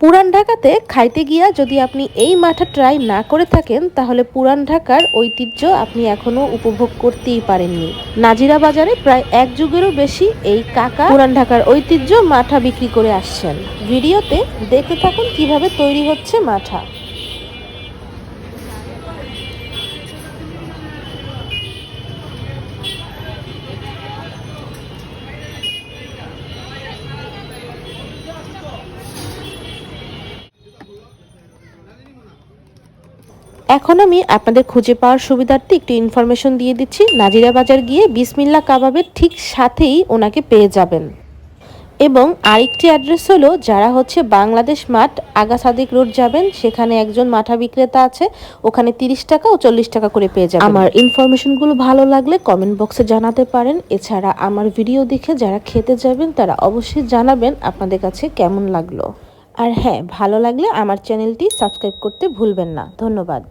পুরান ঢাকাতে খাইতে গিয়া যদি আপনি এই মাঠা ট্রাই না করে থাকেন, তাহলে পুরান ঢাকার ঐতিহ্য আপনি এখনও উপভোগ করতেই পারেননি। নাজিরা বাজারে প্রায় এক যুগেরও বেশি এই কাকা পুরান ঢাকার ঐতিহ্য মাঠা বিক্রি করে আসছেন। ভিডিওতে দেখতে থাকুন কীভাবে তৈরি হচ্ছে মাঠা। এখন আমি আপনাদের খুঁজে পাওয়ার সুবিধার্থে একটু ইনফরমেশন দিয়ে দিচ্ছি। নাজিরা বাজার গিয়ে বিসমিল্লা কাবাবের ঠিক সাথেই ওনাকে পেয়ে যাবেন। এবং আরেকটি অ্যাড্রেস হলো, যারা হচ্ছে বাংলাদেশ মাঠ, আগা সাদিক রোড যাবেন, সেখানে একজন মাঠা বিক্রেতা আছে, ওখানে তিরিশ টাকা ও চল্লিশ টাকা করে পেয়ে যাবেন। আমার ইনফরমেশনগুলো ভালো লাগলে কমেন্ট বক্সে জানাতে পারেন। এছাড়া আমার ভিডিও দেখে যারা খেতে যাবেন, তারা অবশ্যই জানাবেন আপনাদের কাছে কেমন লাগল। আর হ্যাঁ ভালো লাগলে আমার চ্যানেলটি সাবস্ক্রাইব করতে ভুলবেন না। ধন্যবাদ।